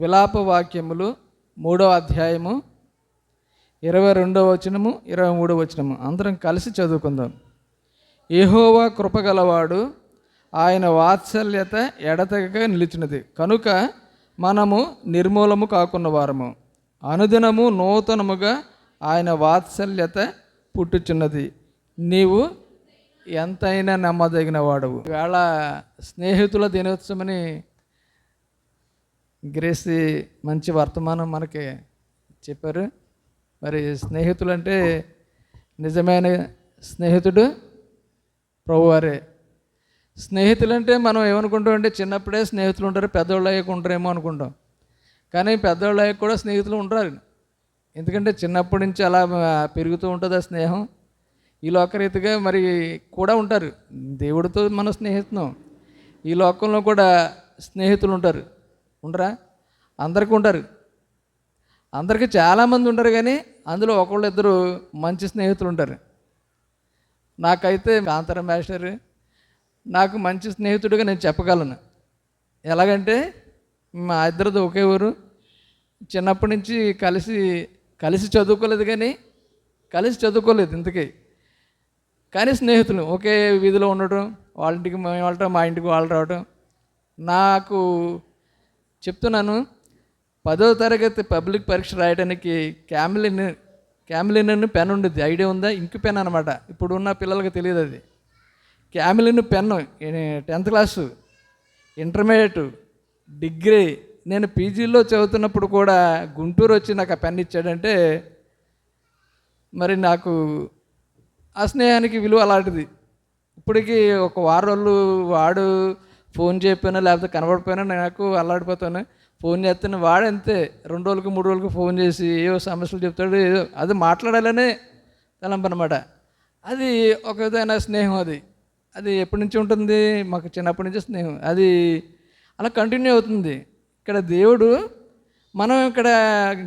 విలాప వాక్యములు మూడవ అధ్యాయము ఇరవై రెండవ వచనము ఇరవై మూడవ వచనము. అందరం కలిసి చదువుకుందాం. ఏహోవా కృపగలవాడు ఆయన వాత్సల్యత ఎడతెగక నిలిచినది. కనుక మనము నిర్మూలము కాకున్న వారము. అనుదినము నూతనముగా ఆయన వాత్సల్యత పుట్టుచున్నది. నీవు ఎంతైనా నమ్మదగిన వాడవు. వేళ స్నేహితుల దినోత్సవమని గ్రేసి మంచి వర్తమానం మనకి చెప్పారు. మరి స్నేహితులు అంటే నిజమైన స్నేహితుడు ప్రభువారే. స్నేహితులు అంటే మనం ఏమనుకుంటాం అంటే చిన్నప్పుడే స్నేహితులు ఉంటారు పెద్దవాళ్ళు అయ్యాక ఉంటారేమో అనుకుంటాం. కానీ పెద్దవాళ్ళు అయ్యాక కూడా స్నేహితులు ఉంటారు. ఎందుకంటే చిన్నప్పటి నుంచి అలా పెరుగుతూ ఉంటుంది ఆ స్నేహం. ఈ లోకరీతిగా మరి కూడా ఉంటారు. దేవుడితో మనం స్నేహితున్నాం ఈ లోకంలో కూడా స్నేహితులు ఉంటారు. ఉండరా? అందరికీ ఉంటారు. అందరికీ చాలామంది ఉంటారు కానీ అందులో ఒకళ్ళు ఇద్దరు మంచి స్నేహితులు ఉంటారు. నాకైతే కాంతార మాస్టర్ నాకు మంచి స్నేహితుడిగా నేను చెప్పగలను. ఎలాగంటే మా ఇద్దరిది ఒకే ఊరు. చిన్నప్పటి నుంచి కలిసి కలిసి చదువుకోలేదు కానీ కలిసి చదువుకోలేదు ఇంతకీ. కానీ స్నేహితులు ఒకే వీధిలో ఉండటం వాళ్ళ ఇంటికి మేము వెళ్ళటం మా ఇంటికి వాళ్ళు రావటం. నాకు చెప్తున్నాను. పదో తరగతి పబ్లిక్ పరీక్ష రాయడానికి క్యామిలిన్ క్యామిలిన్ అని పెన్ ఉండేది ఐడియా ఉందా? ఇంక్ పెన్ అనమాట ఇప్పుడు ఉన్న పిల్లలకి తెలియదు అది. Camlin pen tenth class. Intermediate degree. నేను పీజీలో చదువుతున్నప్పుడు కూడా గుంటూరు వచ్చి నాకు ఆ పెన్ ఇచ్చాడంటే మరి నాకు ఆ స్నేహానికి విలువ అలాంటిది. ఇప్పటికీ ఒక వారం రోజులు వాడు ఫోన్ చేయకపోయినా లేకపోతే కనబడిపోయినా నాకు అల్లాడిపోతాను. ఫోన్ చేస్తాను వాడు అంతే రెండు రోజులకు మూడు రోజులకు ఫోన్ చేసి ఏవో సమస్యలు చెప్తాడు ఏదో అది మాట్లాడాలనే తలంపు అనమాట అది ఒక విధమైన స్నేహం అది. అది ఎప్పటి నుంచి ఉంటుంది? మాకు చిన్నప్పటి నుంచి స్నేహం. అది అలా కంటిన్యూ అవుతుంది. ఇక్కడ దేవుడు మనం ఇక్కడ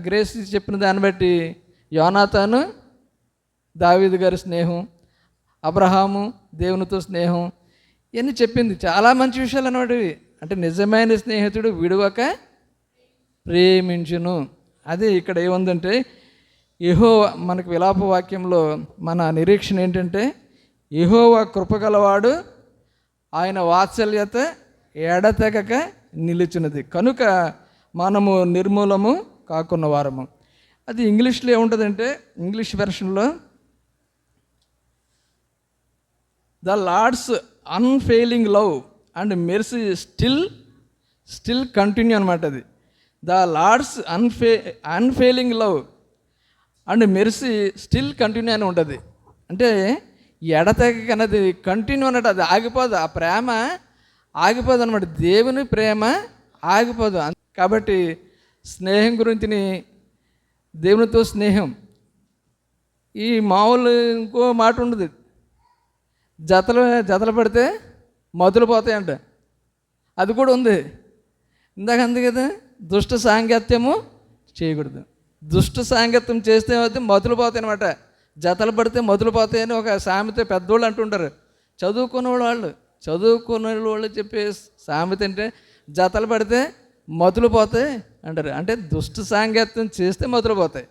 గ్రేస్ చెప్పిన దాన్ని బట్టి యోనాతాను దావీదు గారి స్నేహం అబ్రహాము దేవునితో స్నేహం ఇవన్నీ చెప్పింది. చాలా మంచి విషయాలు అన్నమాట అంటే నిజమైన స్నేహితుడు విడవక ప్రేమించును. అదే ఇక్కడ ఏముందంటే యహో మనకు విలాప వాక్యంలో మన నిరీక్షణ ఏంటంటే యహోవా కృపగలవాడు ఆయన వాత్సల్యత ఎడతెగక నిలిచినది కనుక మనము నిర్మూలము కాకున్న వారము. అది ఇంగ్లీష్లో ఏముంటుందంటే English వెర్షన్లో the Lord's unfailing love and mercy still still continue అనమాట అది. The Lord's unfai unfailing love and mercy still continue అని ఉంటుంది. అంటే ఎడతెగక కంటిన్యూ అన్నట్టు అది ఆగిపోదు. ఆ ప్రేమ ఆగిపోదు అనమాట దేవుని ప్రేమ ఆగిపోదు. కాబట్టి స్నేహం గురించి దేవునితో స్నేహం. ఈ మామూలు ఇంకో మాట ఉండదు. జతలు జతలు పడితే మధులు పోతాయంట. అది కూడా ఉంది. ఇందాక అంది కదా దుష్ట సాంగత్యము చేయకూడదు. దుష్ట సాంగత్యం చేస్తే అయితే మధులు పోతాయి అనమాట జతలు పడితే మధులు పోతాయని ఒక సామెత పెద్దోళ్ళు అంటుంటారు. చదువుకున్న వాళ్ళు చదువుకున్న వాళ్ళు చెప్పే సామెత అంటే జతలు పడితే మధులు పోతాయి అంటారు. అంటే దుష్ట సాంగత్యం చేస్తే మధులు పోతాయి.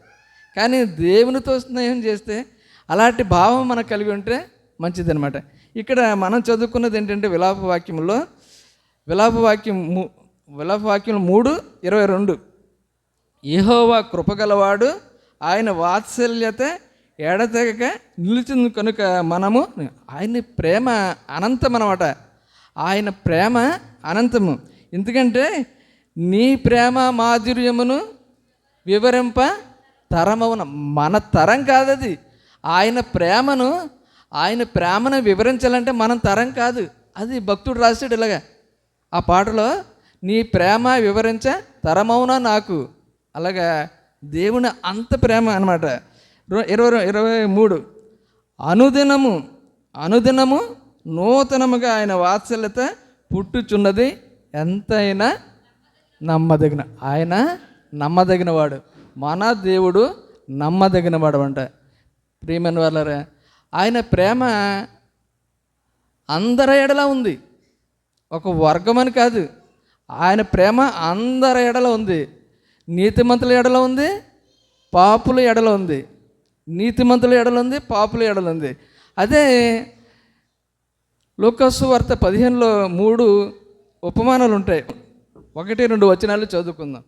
కానీ దేవునితో స్నేహం చేస్తే అలాంటి భావం మనకు కలిగి ఉంటే మంచిదనమాట ఇక్కడ మనం చదువుకున్నది ఏంటంటే విలాప వాక్యంలో విలాప వాక్యం విలాప వాక్యం మూడు ఇరవై రెండు. ఏహోవా కృపగలవాడు ఆయన వాత్సల్యత ఎడతెగక నిలిచింది కనుక మనము ఆయన ప్రేమ అనంతం అనమాట ఆయన ప్రేమ అనంతము. ఎందుకంటే నీ ప్రేమ మాధుర్యమును వివరింప తరమవున మన తరం కాదది. ఆయన ప్రేమను ఆయన ప్రేమను వివరించాలంటే మనం తరం కాదు. అది భక్తుడు రాశాడు ఇలాగా. ఆ పాటలో నీ ప్రేమ వివరించ తరమవునా నాకు? అలాగా దేవుని అంత ప్రేమ అనమాట ఇరవై ఇరవై మూడు. అనుదినము అనుదినము నూతనముగా ఆయన వాత్సల్యత పుట్టుచున్నది ఎంతైనా నమ్మదగిన ఆయన నమ్మదగినవాడు. మన దేవుడు నమ్మదగినవాడు అంట. ప్రియమైన వాళ్ళరా ఆయన ప్రేమ అందరి ఎడలా ఉంది. ఒక వర్గం అని కాదు. ఆయన ప్రేమ అందరి ఎడల ఉంది. నీతిమంతుల ఎడల ఉంది పాపుల ఎడల ఉంది. నీతిమంతుల ఎడల ఉంది పాపుల ఎడల ఉంది. అదే లోకస్సు వార్త పదిహేనులో మూడు ఉపమానాలు ఉంటాయి. ఒకటి రెండు వచనాలు చదువుకుందాం.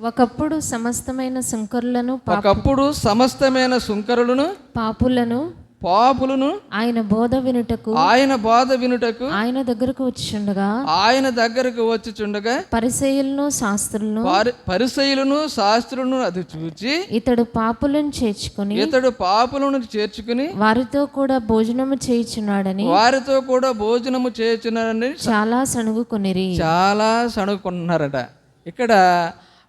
ఒకప్పుడు సమస్తమైన శంకరులను పా- ఒకప్పుడు సమస్తమైన సుంకరులను పాపులను పాపులను ఆయన బోధ వినుటకు ఆయన బాధ వినుటకు ఆయన దగ్గరకు వచ్చిచుండగా ఆయన దగ్గరకు వచ్చుచుండగా పరిసయులను శాస్త్రులను పరి- పరిసయులను శాస్త్రులను అది చూచి ఇతడు పాపులను చేర్చుకొని ఇతడు పాపులను చేర్చుకుని వారితో కూడా భోజనము చేయుచున్నాడని వారితో కూడా భోజనము చేయుచున్నారని చాలా సణుగుకొనిరి. చాలా సణుకుంటున్నారట ఇక్కడ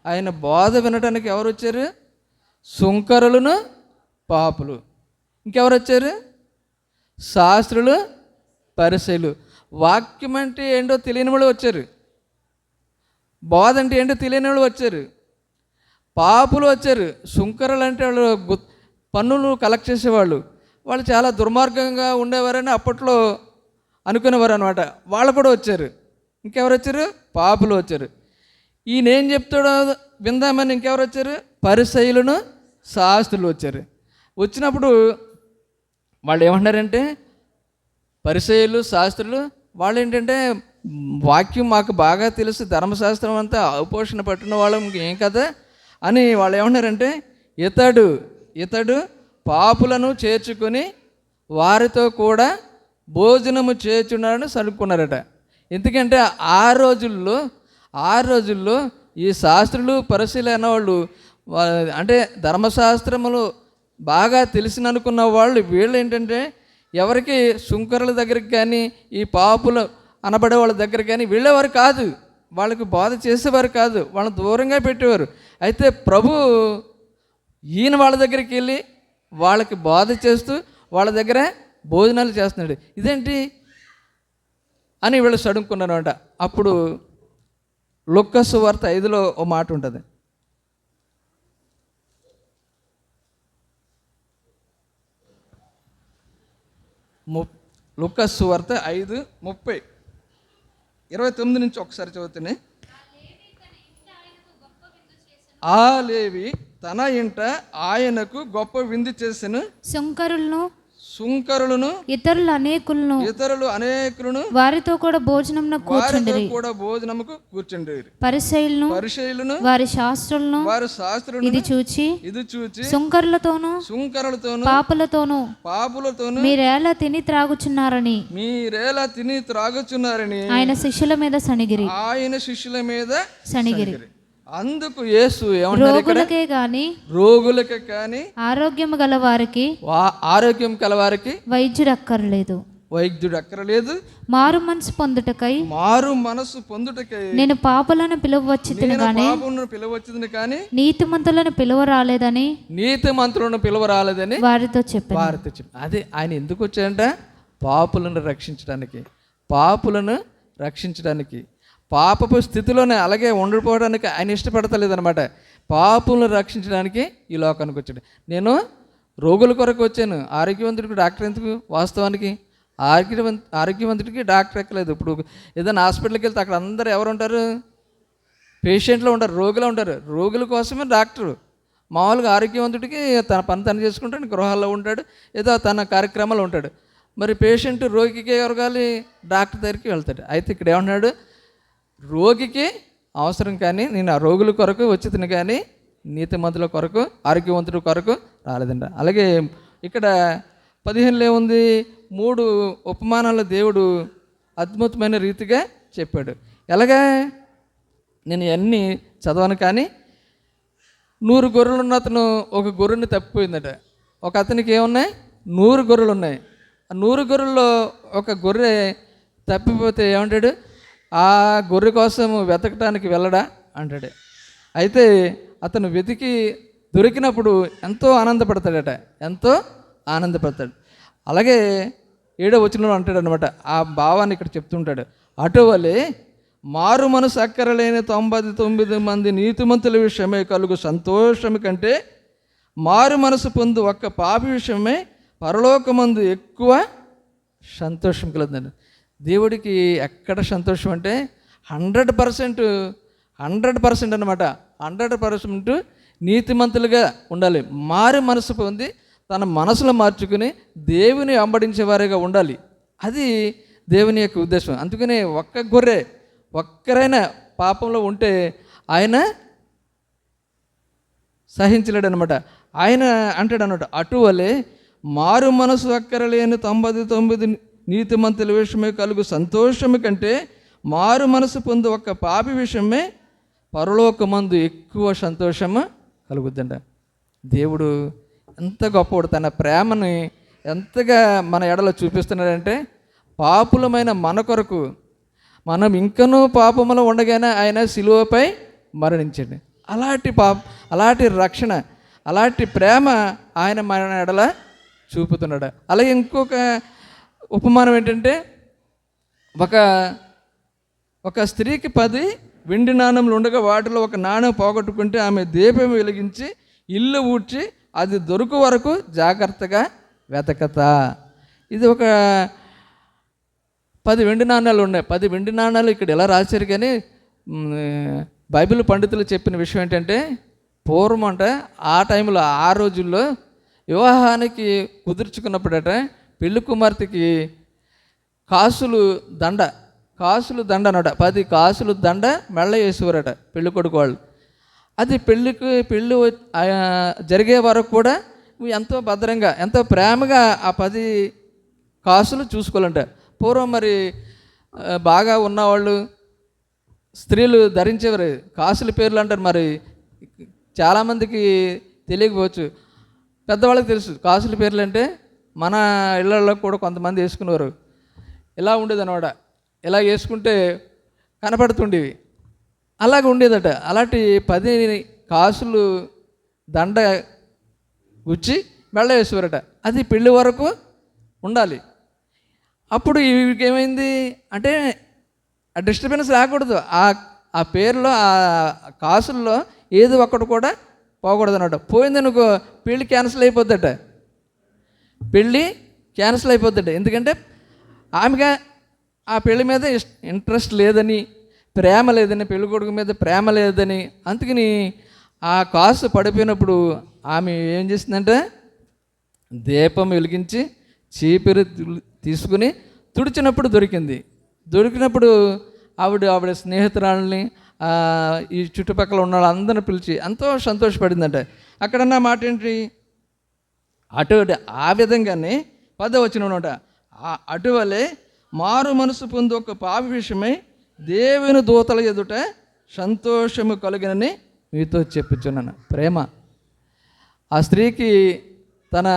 ఆయన బోధ వినటానికి ఎవరు వచ్చారు? సుంకరులను పాపులు. ఇంకెవరు వచ్చారు శాస్త్రులు పరిశైలు. వాక్యం అంటే ఏంటో తెలియని వాళ్ళు వచ్చారు. బోధ అంటే ఏంటో తెలియని వాళ్ళు వచ్చారు. పాపులు వచ్చారు. సుంకరలు అంటే వాళ్ళు పన్నులు కలెక్ట్ చేసేవాళ్ళు. వాళ్ళు చాలా దుర్మార్గంగా ఉండేవారని అప్పట్లో అనుకునేవారు అనమాట వాళ్ళు కూడా వచ్చారు. ఇంకెవరు వచ్చారు పాపులు వచ్చారు. ఈయన ఏం చెప్తాడో విందామని ఇంకెవరు వచ్చారు పరిశైలును శాస్త్రులు వచ్చారు. వచ్చినప్పుడు వాళ్ళు ఏమంటారంటే పరిచయులు శాస్త్రులు వాళ్ళు ఏంటంటే వాక్యం మాకు బాగా తెలుసు ధర్మశాస్త్రం అంతా అవపోషణ పట్టిన వాళ్ళం ఏం కదా అని వాళ్ళు ఏమన్నారంటే ఇతడు ఇతడు పాపులను చేర్చుకొని వారితో కూడా భోజనము చేర్చున్నాడని సరుక్కున్నారట ఎందుకంటే ఆ రోజుల్లో ఆ రోజుల్లో ఈ శాస్త్రులు పరిశీలి అనేవాళ్ళు అంటే ధర్మశాస్త్రములు బాగా తెలిసిననుకున్న వాళ్ళు వీళ్ళు ఏంటంటే ఎవరికి శుంకరుల దగ్గరికి కానీ ఈ పాపులు అనబడే వాళ్ళ దగ్గర కానీ వెళ్ళేవారు కాదు. వాళ్ళకి బాధ చేసేవారు కాదు. వాళ్ళని దూరంగా పెట్టేవారు. అయితే ప్రభు ఈయన వాళ్ళ దగ్గరికి వెళ్ళి వాళ్ళకి బాధ చేస్తూ వాళ్ళ దగ్గర భోజనాలు చేస్తున్నాడు. ఇదేంటి అని వీళ్ళు సడుక్కున్నారన్నమాట అప్పుడు లుక్కసు వార్త ఐదులో ఓ మాట ఉంటుంది. ము లుకస్ వార్త ఐదు ముప్పై. ఇరవై తొమ్మిది నుంచి ఒకసారి చదువుతూనే. ఆ లేవి తన ఇంట ఆయనకు గొప్ప విందు చేసిన. శంకరులను సుంకరులను ఇతరులు అనేకులను ఇతరులు అనేకులను వారితో కూడా భోజనంను వారితో కూడా భోజనముకు కూర్చుండేరు. పరిశైలను పరిశైలును వారి శాస్త్రులను వారు శాస్త్రులు ఇది చూచి ఇది చూచి శంకరులతోనూ సుంకరులతోను పాపులతోనూ పాపులతోను మీరేలా తిని త్రాగుచున్నారని మీరేలా తిని త్రాగుచున్నారని ఆయన శిష్యుల మీద సణిగిరి. ఆయన శిష్యుల మీద సణిగిరి. అందుకు యేసు రోగులకే గాని రోగులకు కానీ ఆరోగ్యము గల వారికి ఆరోగ్యం కలవారికి వైద్యుడు అక్కర్లేదు వైద్యుడు అక్కరలేదు మారు మనసు పొందుటకై మారు మనసు పొందుటకై నేను పాపులను పిలువచ్చి నేను పాపమును పిలవచ్చింది కానీ నీతిమంతులను పిలువ రాలేదని నీతి మంత్రులను పిలువ రాలేదని వారితో చెప్పాను. వారితో చెప్పి అదే ఆయన ఎందుకు వచ్చాడంట? పాపులను రక్షించడానికి పాపులను రక్షించడానికి. పాపపు స్థితిలోనే అలాగే ఉండిపోవడానికి ఆయన ఇష్టపడతలేదనమాట పాపులను రక్షించడానికి ఈ లోకానికి వచ్చాడు. నేను రోగుల కొరకు వచ్చాను. ఆరోగ్యవంతుడికి డాక్టర్ ఎందుకు వాస్తవానికి? ఆరోగ్యవంత ఆరోగ్యవంతుడికి డాక్టర్ ఎక్కలేదు. ఇప్పుడు ఏదైనా హాస్పిటల్కి వెళ్తే అక్కడ అందరు ఎవరు ఉంటారు? పేషెంట్లు ఉంటారు రోగులు ఉంటారు. రోగుల కోసమే డాక్టరు. మామూలుగా ఆరోగ్యవంతుడికి తన పని తను చేసుకుంటాడు గృహాల్లో ఉంటాడు ఏదో తన కార్యక్రమాలు ఉంటాడు. మరి పేషెంట్ రోగికి ఎవరు కావాలి? డాక్టర్ దగ్గరికి వెళ్తాడు. అయితే ఇక్కడ ఏమన్నాడు రోగికి అవసరం కానీ నేను ఆ రోగుల కొరకు వచ్చి కానీ నీతిమంతుల కొరకు ఆరోగ్యవంతుల కొరకు రాలేదంట అలాగే ఇక్కడ పదిహేనులో ఏముంది? మూడు ఉపమానాల దేవుడు అద్భుతమైన రీతిగా చెప్పాడు. ఎలాగా? నేను ఇవన్నీ చదవను కానీ నూరు గొర్రెలు ఉన్న అతను ఒక గొర్రెని తప్పిపోయిందట. ఒక అతనికి ఏమున్నాయి? నూరు గొర్రెలు ఉన్నాయి. ఆ నూరు గొర్రెల్లో ఒక గొర్రె తప్పిపోతే ఏమంటాడు? ఆ గొర్రె కోసం వెతకటానికి వెళ్ళడా? అంటాడు. అయితే అతను వెతికి దొరికినప్పుడు ఎంతో ఆనందపడతాడట. ఎంతో ఆనందపడతాడు. అలాగే ఏడో వచనంలో అంటాడు అనమాట ఆ భావాన్ని ఇక్కడ చెప్తుంటాడు. అటువలే మారు మనసు అక్కరలేని తొంభై తొమ్మిది మంది నీతిమంతుల విషయమే కలుగు సంతోషం కంటే మారు మనసు పొందు ఒక్క పాపి విషయమే పరలోకమందు ఎక్కువ సంతోషం కలుగుతుంది. దేవుడికి ఎక్కడ సంతోషం అంటే హండ్రెడ్ పర్సెంట్ హండ్రెడ్ పర్సెంట్ అనమాట హండ్రెడ్ పర్సెంట్ నీతిమంతులుగా ఉండాలి. మారి మనసు పొంది తన మనసులో మార్చుకుని దేవుని అంబడించే వారిగా ఉండాలి. అది దేవుని యొక్క ఉద్దేశం. అందుకని ఒక్క గొర్రె ఒక్కరైనా పాపంలో ఉంటే ఆయన సహించలేడు అనమాట ఆయన అంటాడు అన్నమాట అటువలే మారు మనసు అక్కరలేని తొంభై తొమ్మిది నీతిమంతుల విషయమే కలుగు సంతోషము కంటే మారు మనసు పొందు ఒక పాపి విషయమే పరలోకమందు ఎక్కువ సంతోషము కలుగుద్దంట. దేవుడు ఎంత గొప్పవాడు తన ప్రేమని ఎంతగా మన ఎడలో చూపిస్తున్నాడంటే పాపులమైన మన కొరకు మనం ఇంకనూ పాపములో ఉండగానే ఆయన సిలువపై మరణించండి. అలాంటి పాప అలాంటి రక్షణ అలాంటి ప్రేమ ఆయన మన ఎడల చూపుతున్నాడు. అలాగే ఇంకొక ఉపమానం ఏంటంటే ఒక ఒక స్త్రీకి పది వెండి నాణములు ఉండగా వాటిలో ఒక నాణెం పోగొట్టుకుంటే ఆమె దీపం వెలిగించి ఇల్లు ఊడ్చి అది దొరుకు వరకు జాగ్రత్తగా వెతకత. ఇది ఒక పది వెండి నాణాలు ఉన్నాయి. పది వెండి నాణాలు ఇక్కడ ఎలా రాశారు కానీ బైబిల్ పండితులు చెప్పిన విషయం ఏంటంటే పూర్వం అంట ఆ టైంలో ఆ రోజుల్లో వివాహానికి కుదుర్చుకున్నప్పుడట పెళ్ళి కుమార్తెకి కాసులు దండ కాసులు దండ అనట పది కాసులు దండ మెళ్ళ వేసేవారట పెళ్ళి కొడుకు వాళ్ళు. అది పెళ్ళికి పెళ్ళి జరిగే వరకు కూడా ఎంతో భద్రంగా ఎంతో ప్రేమగా ఆ పది కాసులు చూసుకోవాలంట. పూర్వం మరి బాగా ఉన్నవాళ్ళు స్త్రీలు ధరించేవారు. కాసుల పేర్లు అంటారు మరి. చాలామందికి తెలియకపోవచ్చు. పెద్దవాళ్ళకి తెలుసు కాసుల పేర్లు అంటే మన ఇళ్ళల్లో కూడా కొంతమంది వేసుకునేవారు. ఇలా ఉండేదన్నమాట ఇలా వేసుకుంటే కనపడుతుండేవి. అలాగ ఉండేదట. అలాంటి పది కాసులు దండ గుచ్చి మెళ్ళ వేసేవారట. అది పెళ్ళి వరకు ఉండాలి. అప్పుడు ఏమైంది అంటే ఆ డిస్టర్బెన్స్ రాకూడదు. ఆ ఆ పేరులో ఆ కాసుల్లో ఏది ఒక్కటి కూడా పోకూడదు అనమాట పోయిందనుకో పెళ్ళి క్యాన్సిల్ అయిపోద్దట. పెళ్ళి క్యాన్సిల్ అయిపోతుంది ఎందుకంటే ఆమెగా ఆ పెళ్ళి మీద ఇంట్రెస్ట్ లేదని ప్రేమ లేదని పెళ్ళి కొడుకు మీద ప్రేమ లేదని అందుకని ఆ కాసు పడిపోయినప్పుడు ఆమె ఏం చేసిందంటే దీపం వెలిగించి చీపిరి తీసుకుని తుడిచినప్పుడు దొరికింది. దొరికినప్పుడు ఆవిడ ఆవిడ స్నేహితురాలని ఈ చుట్టుపక్కల ఉన్న వాళ్ళందరిని పిలిచి ఎంతో సంతోషపడిందంట. అక్కడన్న మాట ఏంటి? అటు ఆ విధంగానే పద వచ్చిన అటువలే మారు మనసు పొందు ఒక పాప విషయమై దేవుని దూతల ఎదుట సంతోషము కలిగినని మీతో చెప్పుచున్నాను. ప్రేమ. ఆ స్త్రీకి తన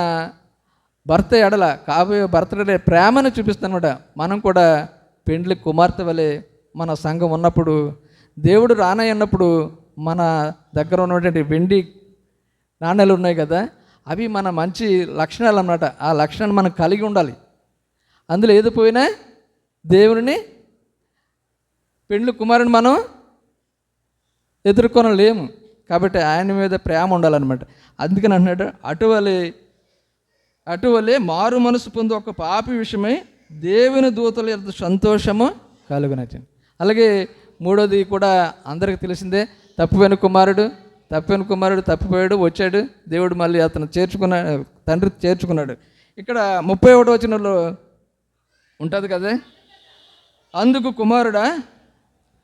భర్త ఎడల కాబోయే భర్త ప్రేమను చూపిస్తానమాట మనం కూడా పెండ్లి కుమార్తె వలె మన సంఘం ఉన్నప్పుడు దేవుడు రానయ్యన్నప్పుడు మన దగ్గర ఉన్నటువంటి వెండి నాణ్యాలు ఉన్నాయి కదా అవి మన మంచి లక్షణాలు అన్నమాట. ఆ లక్షణాన్ని మనం కలిగి ఉండాలి. అందులో ఏది పోయినా దేవుని పెండ్లి కుమారుని మనం ఎదుర్కొనలేము. కాబట్టి ఆయన మీద ప్రేమ ఉండాలన్నమాట. అందుకని అన్నాడు అటువలే అటువలే మారు మనసు పొందు ఒక పాపి విషయమై దేవుని దూతల యొక్క సంతోషము కలుగునచ్చింది అలాగే మూడోది కూడా అందరికి తెలిసిందే తప్పిపోయిన కుమారుడు తప్పిపోయిన కుమారుడు తప్పిపోయాడు వచ్చాడు. దేవుడు మళ్ళీ అతను చేర్చుకున్నాడు తండ్రి చేర్చుకున్నాడు. ఇక్కడ ముప్పై ఒకటి వచనంలో ఉంటుంది కదా? అందుకు కుమారుడా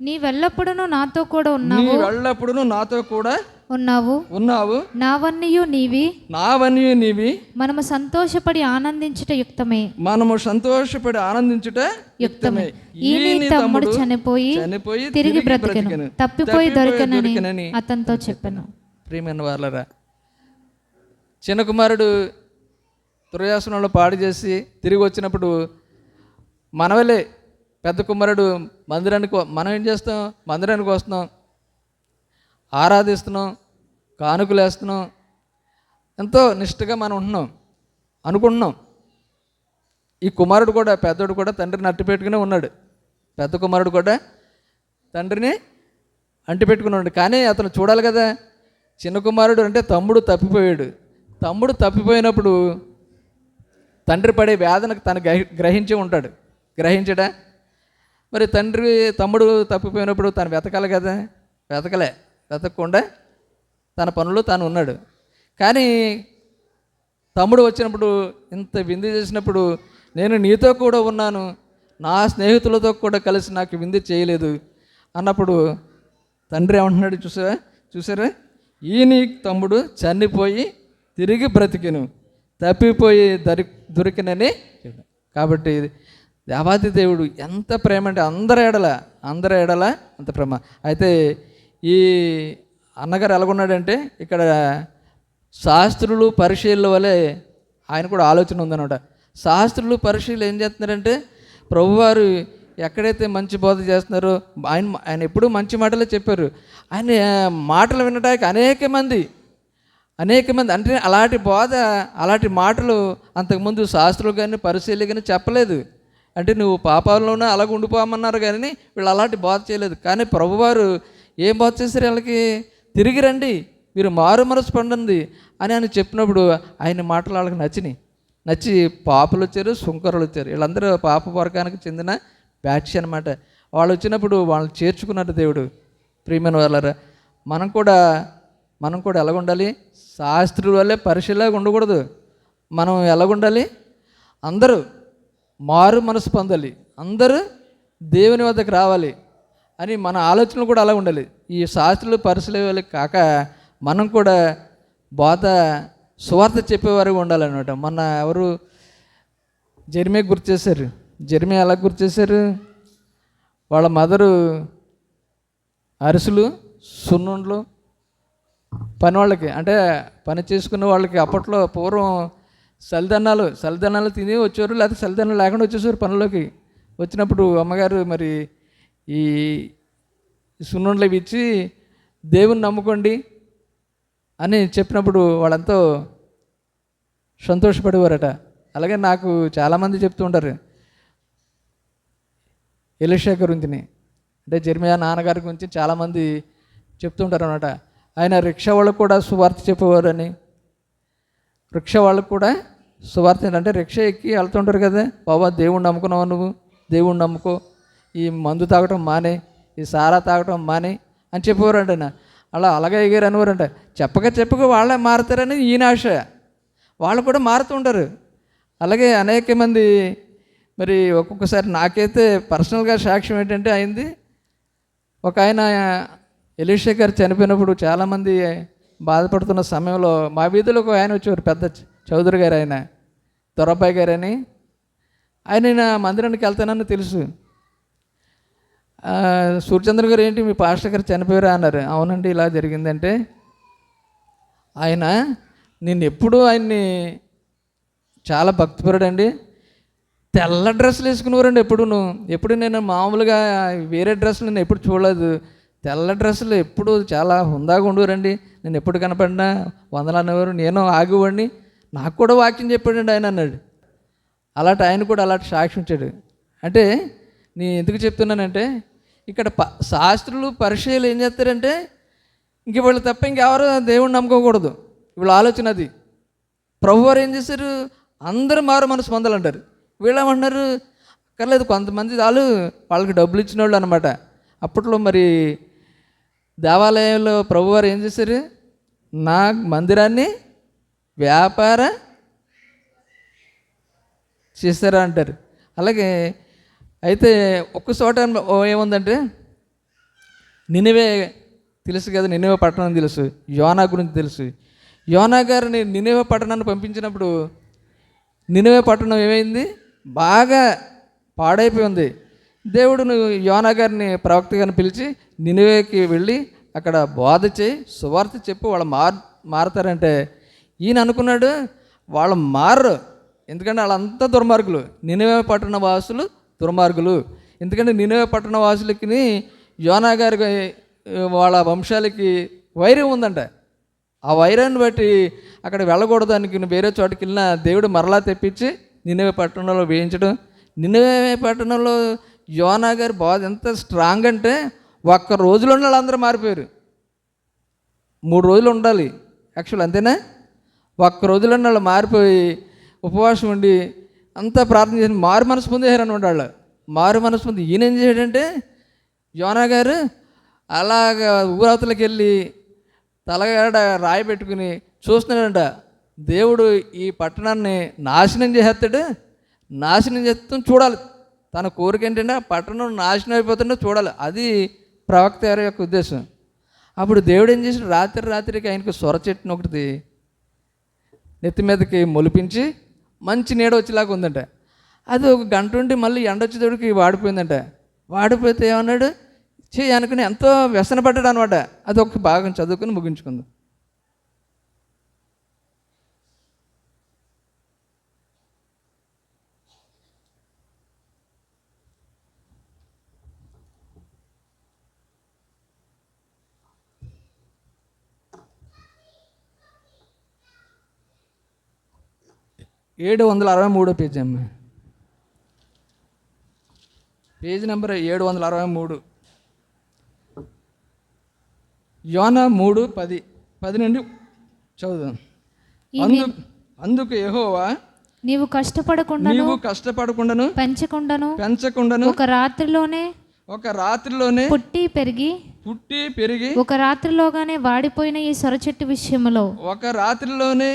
నీవెల్లప్పుడూ నాతో కూడా ఉన్నా నీ వెళ్ళప్పుడు నాతో కూడా ఉన్నావు? ఉన్నావు? నావన్నయు నీవి? నావన్నీ నీవి? మనము సంతోషపడి ఆనందించుట యుక్తమే. మనము సంతోషపడి ఆనందించుట యుక్తమే. ఈ తమ్ముడు చనిపోయి చనిపోయి తిరిగి బ్రతికెను. తప్పిపోయి దొరికెనని అతనితో చెప్పాను. ప్రియమైన వాళ్ళరా చిన్న కుమారుడు దుర్యాసనంలో పాడు చేసి తిరిగి వచ్చినప్పుడు మనవలే పెద్ద కుమారుడు మందిరానికి మనం ఏం చేస్తాం? మందిరానికి వస్తున్నాం. ఆరాధిస్తున్నాం. కానుకలు వేస్తున్నాం ఎంతో నిష్ఠగా మనం ఉంటున్నాం. అనుకుంటున్నాం. ఈ కుమారుడు కూడా పెద్దోడు కూడా తండ్రిని అట్టిపెట్టుకునే ఉన్నాడు. పెద్ద కుమారుడు కూడా తండ్రిని అంటిపెట్టుకుని ఉన్నాడు. కానీ అతను చూడాలి కదా చిన్న కుమారుడు అంటే తమ్ముడు తప్పిపోయాడు. తమ్ముడు తప్పిపోయినప్పుడు తండ్రి పడే వేదనకు తను గ్రహి గ్రహించి ఉంటాడు. గ్రహించడా? మరి తండ్రి తమ్ముడు తప్పిపోయినప్పుడు తను వెతకాలి కదా? వెతకలే. వెతకకుండా తన పనులు తాను ఉన్నాడు. కానీ తమ్ముడు వచ్చినప్పుడు ఇంత విందు చేసినప్పుడు నేను నీతో కూడా ఉన్నాను. నా స్నేహితులతో కూడా కలిసి నాకు విందు చేయలేదు అన్నప్పుడు తండ్రి ఏమంటున్నాడు చూసారా చూసారా? ఈ నీ తమ్ముడు చనిపోయి తిరిగి బ్రతికిను. తప్పిపోయి దరి దొరికినని కాబట్టి దేవాది దేవుడు ఎంత ప్రేమ అంటే అందరి ఎడల అందరి ఎడల అంత ప్రేమ. అయితే ఈ అన్నగారు ఎలాగున్నాడంటే ఇక్కడ శాస్త్రులు పరిశీలన వలె ఆయన కూడా ఆలోచన ఉందన్నమాట. శాస్త్రులు పరిశీలన ఏం చేస్తున్నారంటే ప్రభువారు ఎక్కడైతే మంచి బోధ చేస్తున్నారో ఆయన ఆయన ఎప్పుడూ మంచి మాటలే చెప్పారు. ఆయన మాటలు వినడానికి అనేక మంది అనేక మంది అంటే అలాంటి బోధ అలాంటి మాటలు అంతకుముందు శాస్త్రులు కానీ పరిశీలి కానీ చెప్పలేదు. అంటే నువ్వు పాపాల్లోనే అలాగ ఉండిపోమన్నారు కానీ వీళ్ళు అలాంటి బోధ చేయలేదు. కానీ ప్రభువారు ఏం బోధ చేశారు వీళ్ళకి? తిరిగి రండి మీరు మారు మనసు పండింది అని ఆయన చెప్పినప్పుడు ఆయన మాటలు వాళ్ళకి నచ్చినాయి. నచ్చి పాపలు వచ్చారు సుంకరులు వచ్చారు. వీళ్ళందరూ పాప వర్గానికి చెందిన బ్యాచ్ అనమాట వాళ్ళు వచ్చినప్పుడు వాళ్ళని చేర్చుకున్నారు దేవుడు. ప్రియమైన వాళ్ళరా మనం కూడా మనం కూడా ఎలాగుండాలి? శాస్త్రుల వల్లే పరిశీలాగా ఉండకూడదు. మనం ఎలాగుండాలి? అందరూ మారు మనసు పొందాలి. అందరూ దేవుని వద్దకు రావాలి. అని మన ఆలోచనలు కూడా అలా ఉండాలి. ఈ శాస్త్రులు పరిశీలి కాక మనం కూడా బోధ సువార్త చెప్పేవారు ఉండాలన్నమాట. మొన్న ఎవరు జర్మే గుర్తు చేశారు. జర్మే ఎలా గుర్తు చేశారు? వాళ్ళ మదరు అరిసెలు సున్నుండ్లు పని వాళ్ళకి అంటే పని చేసుకున్న వాళ్ళకి అప్పట్లో పూర్వం సలిదన్నాలు సలిదన్నాలు తిని వచ్చేవారు లేకపోతే సలిదన్నాలు లేకుండా వచ్చేసారు పనుల్లోకి. వచ్చినప్పుడు అమ్మగారు మరి ఈ సున్నుండ్లు ఇచ్చి దేవుని నమ్ముకోండి అని చెప్పినప్పుడు వాళ్ళంతో సంతోషపడేవారట. అలాగే నాకు చాలామంది చెప్తూ ఉంటారు. ఎలిషా గురించిని అంటే జర్మియా నాన్నగారి గురించి చాలామంది చెప్తుంటారు అనమాట ఆయన రిక్షా వాళ్ళకు కూడా సువార్త చెప్పేవారని. రిక్షా వాళ్ళకు కూడా సువార్త అంటే రిక్షా ఎక్కి వెళ్తుంటారు కదా బాబా దేవుణ్ణి నమ్ముకున్నావు నువ్వు? దేవుణ్ణి నమ్ముకో. ఈ మందు తాగటం మానే ఈ సారా తాగటం మానే అని చెప్పేవారంట ఆయన. అలా అలాగే ఎగారు అనేవారంట. చెప్పక చెప్పక వాళ్ళే మారుతారని ఈయన ఆశ. వాళ్ళు కూడా మారుతుంటారు అలాగే అనేక మంది మరి ఒక్కొక్కసారి నాకైతే పర్సనల్గా సాక్ష్యం ఏంటంటే అయింది. ఒక ఆయన ఎలీషా గారు చనిపోయినప్పుడు చాలామంది బాధపడుతున్న సమయంలో మా వీధిలో ఒక ఆయన వచ్చేవారు పెద్ద చౌదరి గారు ఆయన దొరబ్బాయి గారని. ఆయన మందిరానికి వెళ్తానని తెలుసు. సూర్యచంద్ర గారు ఏంటి? మీ పాస్టర్ గారు చనిపోయారా అన్నారు. అవునండి ఇలా జరిగిందంటే ఆయన నేను ఎప్పుడూ ఆయన్ని చాలా భక్తిపరుడండి. తెల్ల డ్రెస్సులు వేసుకునేవారండి ఎప్పుడును. ఎప్పుడు నేను మామూలుగా వేరే డ్రెస్సులు నేను ఎప్పుడు చూడలేదు. తెల్ల డ్రెస్సులు ఎప్పుడు చాలా హుందాగా ఉండేవారండి. నేను ఎప్పుడు కనపడినా వందలు అనేవారు నేను ఆగేవాడిని. నాకు కూడా వాక్యం చెప్పాడండి ఆయన అన్నాడు. అలాంటి ఆయన కూడా అలాంటి సాక్షించాడు అంటే నేను ఎందుకు చెప్తున్నానంటే ఇక్కడ ప శాస్త్రులు పరిచయాలు ఏం చేస్తారంటే ఇంక వీళ్ళు తప్ప ఇంకెవరు దేవుణ్ణి నమ్ముకోకూడదు. వీళ్ళ ఆలోచన అది. ప్రభువారు ఏం చేశారు? అందరూ మారు మనసు పొందాలంటారు. వీళ్ళేమంటున్నారు అక్కర్లేదు కొంతమంది చాలు వాళ్ళకి డబ్బులు ఇచ్చిన వాళ్ళు అనమాట అప్పట్లో మరి దేవాలయంలో ప్రభువారు ఏం చేశారు? నా మందిరాన్ని వ్యాపార చేస్తారా అంటారు. అలాగే అయితే ఒక్క చోట ఏముందంటే నినివే తెలుసు కదా నినివే పట్టణం తెలుసు యోనా గురించి తెలుసు. యోనా గారిని నినివే పట్టణాన్ని పంపించినప్పుడు నినివే పట్టణం ఏమైంది? బాగా పాడైపోయి ఉంది. దేవుడు నువ్వు యోనా గారిని ప్రవక్త గారిని పిలిచి నినివేకి వెళ్ళి అక్కడ బోధ చేయి సువార్త చెప్పి వాళ్ళు మార్ మారతారంటే ఈయన అనుకున్నాడు వాళ్ళు మారరు. ఎందుకంటే వాళ్ళంతా దుర్మార్గులు. నినివే పట్టణ వాసులు దుర్మార్గులు. ఎందుకంటే నినవే పట్టణ వాసులకి యోనా గారికి వాళ్ళ వంశాలకి వైరం ఉందంట. ఆ వైరాన్ని బట్టి అక్కడ వెళ్ళకూడదానికి నువ్వు వేరే చోటుకి వెళ్ళినా దేవుడు మరలా తెప్పించి నినవే పట్టణంలో వేయించడం. నినవే పట్టణంలో యోనా గారి బాధ ఎంత స్ట్రాంగ్ అంటే ఒక్క రోజులో వాళ్ళందరూ మారిపోయారు. మూడు రోజులు ఉండాలి. యాక్చువల్ అంతేనా? ఒక్క రోజులో వాళ్ళు మారిపోయి ఉపవాసం ఉండి అంతా ప్రార్థన చేసి మారు మనసు పొందేశారు అనమాట వాళ్ళు మారు మనసు పొంది ఈయన ఏం చేయడంటే యోనా గారు అలాగ ఊరవతలకి వెళ్ళి తలగాడ రాయి పెట్టుకుని చూస్తున్నాడంట. దేవుడు ఈ పట్టణాన్ని నాశనం చేసేస్తాడు. నాశనం చేస్తాం చూడాలి. తన కోరిక ఏంటంటే ఆ పట్టణం నాశనం అయిపోతుంటే చూడాలి. అది ప్రవక్త గారి యొక్క ఉద్దేశం. అప్పుడు దేవుడు ఏం చేసాడు రాత్రి రాత్రికి ఆయనకు సొర చెట్టును ఒకటి నెత్తి మీదకి మొలిపించి మంచి నీడ వచ్చేలాగా ఉందంట. అది ఒక గంట ఉండి మళ్ళీ ఎండ వచ్చేటప్పటికి వాడిపోయిందంట. వాడిపోతే ఏమన్నాడు? చే అనుకుని ఎంతో వ్యసన పడ్డాడు అనమాట అది ఒక భాగం చదువుకుని ముగించుకుందాం. ఏడు వందల అరవై మూడో పేజీ అమ్మ. పేజీ నెంబర్ ఏడు వందల అరవై మూడు. యోన మూడు పది పది నుండి చదువుదాం అందు అందుకు యెహోవా నీవు కష్టపడకుండా నీవు కష్టపడకుండాను పెంచకుండాను పెంచకుండాను ఒక రాత్రిలోనే ఒక రాత్రిలోనే పుట్టి పెరిగి పుట్టి పెరిగి ఒక రాత్రిలోగానే వాడిపోయిన ఈ సొర చెట్టు విషయంలో ఒక రాత్రిలోనే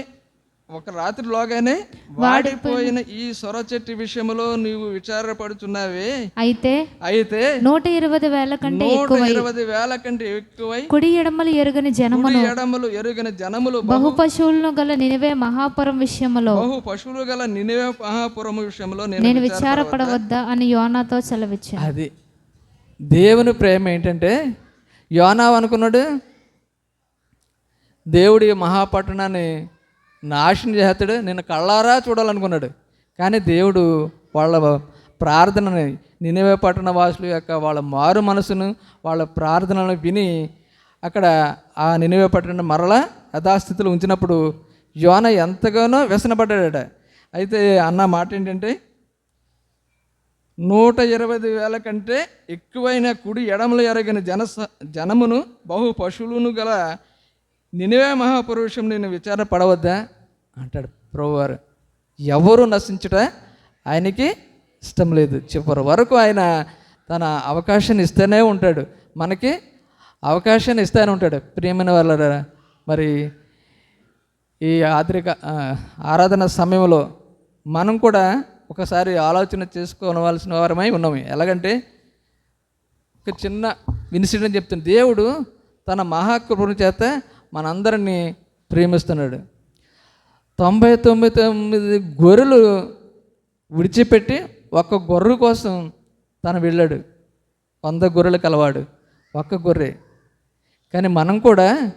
ఒక రాత్రిలోగానే వాడిపోయిన ఈ సొర చెట్టు విషయంలో నీవు విచారపడుచున్నావే. అయితే అయితే నూట ఇరవై వేల కంటే నూట ఇరవై వేల కంటే ఎక్కువై కుడి ఎడమలు ఎరుగని జనము కుడి ఎడమలు ఎరుగని జనములు బహు పశువులను గల నినివే మహాపురం విషయంలో బహు పశువులు గల నినివే మహాపురము విషయంలో నేను విచారపడవద్దా అని యోనాతో సెలవిచ్చాను. అది దేవుని ప్రేమ ఏంటంటే యోనావ్ అనుకున్నాడు దేవుడి మహాపట్టణాన్ని నాశనం చేస్తాడు నేను కళ్ళారా చూడాలనుకున్నాడు. కానీ దేవుడు వాళ్ళ ప్రార్థనని నినవే పట్టణ వాసుల యొక్క వాళ్ళ మారు మనసును వాళ్ళ ప్రార్థనలను విని అక్కడ ఆ నినవే పట్టణ మరలా యథాస్థితిలో ఉంచినప్పుడు యోన ఎంతగానో వ్యసనపడ్డాడట. అయితే అన్న మాట ఏంటంటే నూట ఇరవై వేల కంటే ఎక్కువైన కుడి ఎడమలు ఎరగిన జన జనమును బహు పశువులను గల నినివే మహాపురుషం నేను విచారపడవద్దా అంటాడు ప్రభువారు. ఎవరు నశించుట ఆయనకి ఇష్టం లేదు. చివరి వరకు ఆయన తన అవకాశాన్ని ఇస్తూనే ఉంటాడు. మనకి అవకాశాన్ని ఇస్తూనే ఉంటాడు. ప్రియమైన వాళ్ళ మరి ఈ ఆద్రిక ఆరాధన సమయంలో మనం కూడా ఒకసారి ఆలోచన చేసుకోవలసిన వారమై ఉన్నాము ఎలాగంటే ఒక చిన్న ఇన్సిడెంట్ చెప్తుంది దేవుడు తన మహాకృపణ చేత మనందరినీ ప్రేమిస్తున్నాడు. తొంభై తొమ్మిది తొమ్మిది గొర్రెలు విడిచిపెట్టి ఒక్క గొర్రె కోసం తను వెళ్ళాడు. వంద గొర్రెలు కలవాడు. ఒక్క గొర్రె. కానీ మనం కూడా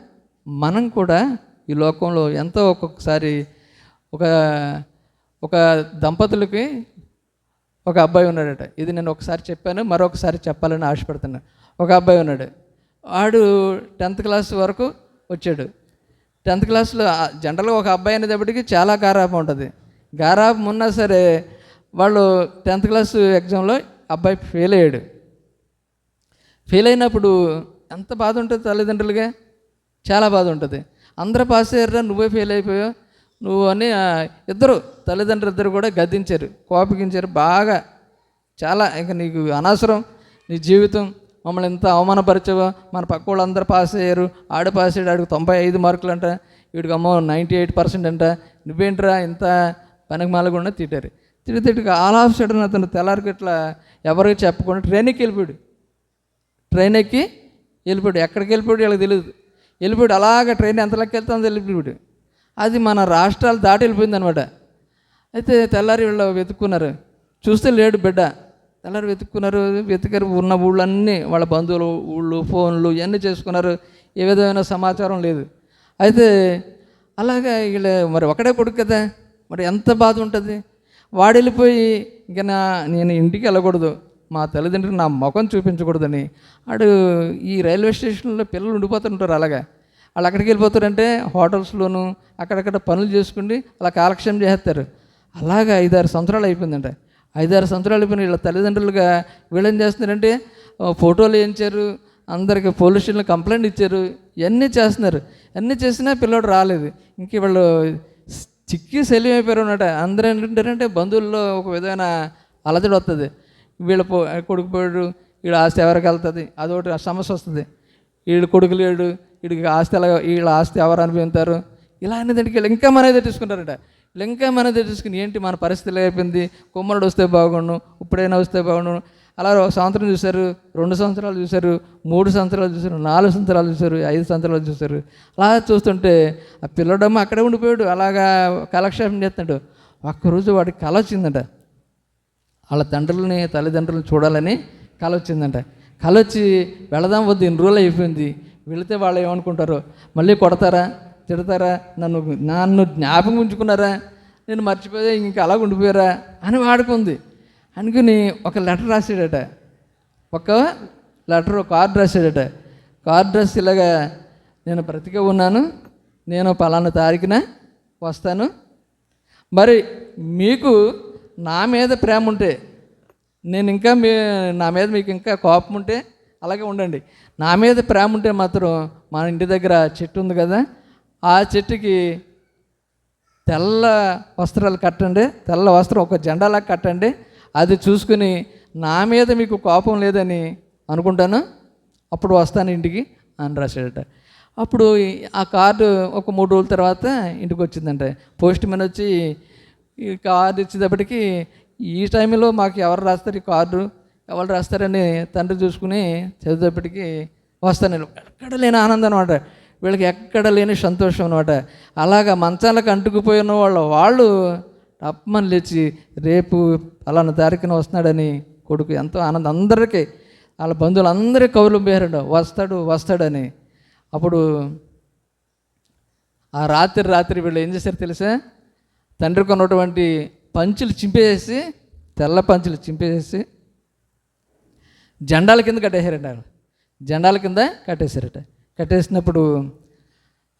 మనం కూడా ఈ లోకంలో ఎంతో ఒక్కొక్కసారి ఒక ఒక దంపతులకి ఒక అబ్బాయి ఉన్నాడట. ఇది నేను ఒకసారి చెప్పాను మరొకసారి చెప్పాలని ఆశపడుతున్నాను. ఒక అబ్బాయి ఉన్నాడు. వాడు టెన్త్ క్లాస్ వరకు వచ్చాడు. టెన్త్ క్లాస్లో జనరల్గా ఒక అబ్బాయి అనేటప్పటికి చాలా గారాపం ఉంటుంది. గారాపం ఉన్నా సరే వాళ్ళు టెన్త్ క్లాస్ ఎగ్జామ్లో అబ్బాయి ఫెయిల్ అయ్యాడు. ఫెయిల్ అయినప్పుడు ఎంత బాధ ఉంటుంది తల్లిదండ్రులుగా చాలా బాధ ఉంటుంది. అందరూ పాస్ అయ్యారా? నువ్వే ఫెయిల్ అయిపోయావు. నువ్వు అని ఇద్దరు తల్లిదండ్రులు ఇద్దరు కూడా గద్దించారు కోపగించారు బాగా. చాలా ఇంకా నీకు అనవసరం నీ జీవితం మమ్మల్ని ఎంత అవమానపరచవో? మన పక్క వాళ్ళందరూ పాస్ అయ్యారు. ఆడు పాస్ అయ్యాడు. ఆడికి తొంభై ఐదు మార్కులు అంట వీడికి అమ్మో నైంటీ ఎయిట్ పర్సెంట్ అంట. నువ్వేంట్రా ఇంత పనికి మాలకుండా తిట్టారు. తిట్టి తిట్టి ఆల్ ఆఫ్ సడన్ అతను తెల్లారికి ఇట్లా ఎవరికి చెప్పకుండా ట్రైన్కి వెళ్ళిపోయాడు. ట్రైన్ ఎక్కి వెళ్ళిపోయాడు. ఎక్కడికి వెళ్ళిపోయాడు వీళ్ళకి తెలియదు వెళ్ళిపోయాడు. అలాగ ట్రైన్ ఎంత లెక్క వెళ్తుందో వెళ్ళిపోయాడు. అది మన రాష్ట్రాలు దాటి వెళ్ళిపోయింది అనమాట అయితే తెల్లారి వీళ్ళు వెతుక్కున్నారు. చూస్తే లేడు బిడ్డ. తెల్లారి వెతుక్కున్నారు వెతికారు ఉన్న ఊళ్ళన్నీ వాళ్ళ బంధువులు ఊళ్ళు ఫోన్లు ఇవన్నీ చేసుకున్నారు. ఏ విధమైన సమాచారం లేదు. అయితే అలాగే వీళ్ళ మరి ఒకడే కొడుకు కదా మరి ఎంత బాధ ఉంటుంది? వాడు వెళ్ళిపోయి నా నేను ఇంటికి వెళ్ళకూడదు. మా తల్లిదండ్రులు నా ముఖం చూపించకూడదని. ఆడు ఈ రైల్వే స్టేషన్లో పిల్లలు ఉండిపోతుంటారు అలాగా. వాళ్ళు అక్కడికి వెళ్ళిపోతారంటే హోటల్స్లోను అక్కడక్కడ పనులు చేసుకుని అలా కాలక్షేపం చేస్తారు. అలాగా ఐదారు సంవత్సరాలు అయిపోయిందంట. ఐదారు సంవత్సరాలు అయిపోయిన వీళ్ళ తల్లిదండ్రులుగా వీళ్ళేం చేస్తున్నారంటే ఫోటోలు వేయించారు అందరికి పోలీస్ స్టేషన్లో కంప్లైంట్ ఇచ్చారు ఇవన్నీ చేస్తున్నారు. అన్నీ చేసినా పిల్లోడు రాలేదు. ఇంక వాళ్ళు చిక్కి శల్యం అయిపోయారు అన్నమాట. అందరూ ఏంటంటారంటే బంధువుల్లో ఒక విధమైన అలజడి వస్తుంది వీళ్ళ పో కొడుకు పోయాడు వీళ్ళ ఆస్తి ఎవరికి వెళ్తుంది? అదొకటి సమస్య వస్తుంది. వీళ్ళు కొడుకు లేడు వీడికి ఆస్తి ఎలా వీళ్ళ ఆస్తి ఎవరు అనుభవిస్తారు ఇలా అనేది వీళ్ళు ఇంకా మనదే తీసుకుంటారట ఇంకా మనదే తెలుసుకుని ఏంటి మన పరిస్థితి అయిపోయింది? కుమ్మరుడు వస్తే బాగుండు ఇప్పుడైనా వస్తే బాగుండు. అలా ఒక సంవత్సరం చూశారు రెండు సంవత్సరాలు చూశారు మూడు సంవత్సరాలు చూశారు నాలుగు సంవత్సరాలు చూశారు ఐదు సంవత్సరాలు చూశారు. అలా చూస్తుంటే ఆ పిల్లడమ్మ అక్కడే ఉండిపోయాడు అలాగా కాలక్షేపం చేస్తున్నాడు ఒక్కరోజు వాడికి కళ వచ్చిందట. వాళ్ళ తండ్రులని తల్లిదండ్రులను చూడాలని కళ వచ్చిందంట. కళ వచ్చి వెళదాం వద్దు ఇన్ని రోజులు అయిపోయింది. వెళితే వాళ్ళు ఏమనుకుంటారు? మళ్ళీ కొడతారా? తిడతారా? నన్ను నన్ను జ్ఞాపకం ఉంచుకున్నారా? నేను మర్చిపోయా ఇంకా అలా ఉండిపోయారా? అని వాడుకుంది. అనుకుని ఒక లెటర్ రాసాడట ఒక లెటర్ కార్డు రాశాడట. కార్డు రాసి ఇలాగా నేను బ్రతికే ఉన్నాను నేను పలానా తారీఖున వస్తాను. మరి మీకు నా మీద ప్రేమ ఉంటే నేను ఇంకా మీ నా మీద మీకు ఇంకా కోపం ఉంటే అలాగే ఉండండి. నా మీద ప్రేమ ఉంటే మాత్రం మన ఇంటి దగ్గర చెట్టు ఉంది కదా ఆ చెట్టుకి తెల్ల వస్త్రాలు కట్టండి. తెల్ల వస్త్రం ఒక జెండాలా కట్టండి. అది చూసుకుని నా మీద మీకు కోపం లేదని అనుకుంటాను. అప్పుడు వస్తాను ఇంటికి అని రాశాడట. అప్పుడు ఆ కార్డు ఒక మూడు రోజుల తర్వాత ఇంటికి వచ్చిందంట పోస్ట్ మ్యాన్ వచ్చి ఈ కార్డు ఇచ్చేటప్పటికి ఈ టైంలో మాకు ఎవరు రాస్తారు ఈ కార్డు? ఎవరు రాస్తారని తండ్రి చూసుకుని చదివేటప్పటికి వస్తాను ఎక్కడ లేని ఆనందం అంటారు వీళ్ళకి ఎక్కడ లేని సంతోషం అనమాట అలాగా మంచాలకు అంటుకుపోయిన వాళ్ళు వాళ్ళు తప్పమని లేచి రేపు అలానే తారీఖున వస్తున్నాడని కొడుకు ఎంతో ఆనందం. అందరికీ వాళ్ళ బంధువులు కౌలు కవులు వస్తాడు వస్తాడని. అప్పుడు ఆ రాత్రి రాత్రి వీళ్ళు ఏం చేశారు తెలుసా? తండ్రి కొన్నటువంటి పంచులు చింపేసి తెల్ల పంచులు చింపేసి జెండాల కింద కట్టేశారట. జెండాల కింద కట్టేశారట. కట్టేసినప్పుడు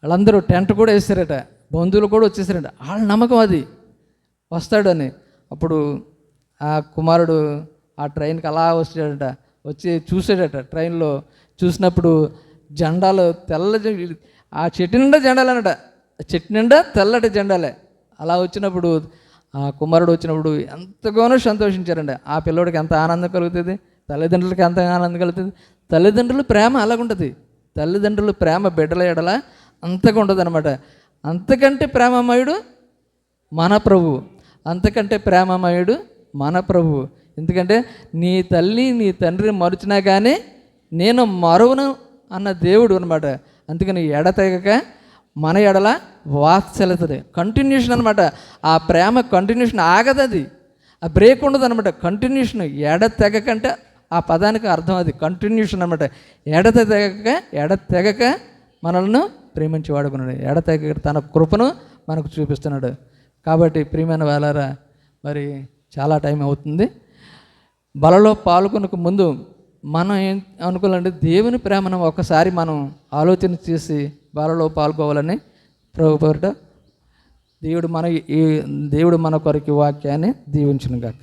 వాళ్ళందరూ టెంట్ కూడా వేసారట బంధువులు కూడా వచ్చేసారట. వాళ్ళ నమ్మకం అది. వస్తాడని. అప్పుడు ఆ కుమారుడు ఆ ట్రైన్కి అలా వచ్చాడట వచ్చి చూసాడట ట్రైన్లో. చూసినప్పుడు జెండాలు తెల్ల జె- ఆ చెట్టు నిండా జెండాలు అనట చెట్టు నిండా తెల్లటి జెండాలే. అలా వచ్చినప్పుడు ఆ కుమారుడు వచ్చినప్పుడు ఎంతగానో సంతోషించారండి ఆ పిల్లోడికి ఎంత ఆనందం కలుగుతుంది తల్లిదండ్రులకి ఎంత ఆనందం కలుగుతుంది తల్లిదండ్రుల ప్రేమ అలాగుంటుంది. తల్లిదండ్రులు ప్రేమ బిడ్డల ఎడల అంతగా ఉంటుంది అనమాట అంతకంటే ప్రేమమయుడు మన ప్రభు. అంతకంటే ప్రేమమయుడు మన ప్రభు. ఎందుకంటే నీ తల్లి నీ తండ్రిని మరుచినా కానీ నేను మరువను అన్న దేవుడు అనమాట అందుకని ఎడతెగక మన ఎడల వాత్సలతది కంటిన్యూషన్ అనమాట ఆ ప్రేమ కంటిన్యూషన్ ఆగదది. ఆ బ్రేక్ ఉండదు అనమాట కంటిన్యూషన్ ఎడ తెగకంటే ఆ పదానికి అర్థం అది కంటిన్యూషన్ అనమాట ఎడత తెగక ఎడ తెగక మనల్ని ప్రేమించి వాడుకున్నాడు ఎడ తెగక తన కృపను మనకు చూపిస్తున్నాడు. కాబట్టి ప్రియమైన వాళ్ళారా మరి చాలా టైం అవుతుంది. బలలో పాల్గొనకు ముందు మనం ఏం అనుకోవాలంటే దేవుని ప్రేమను ఒకసారి మనం ఆలోచన చేసి బలలో పాల్గొవాలని ప్రభు దేవుడు మన ఈ దేవుడు మన కొరకు వాక్యాన్ని దీవించును గాక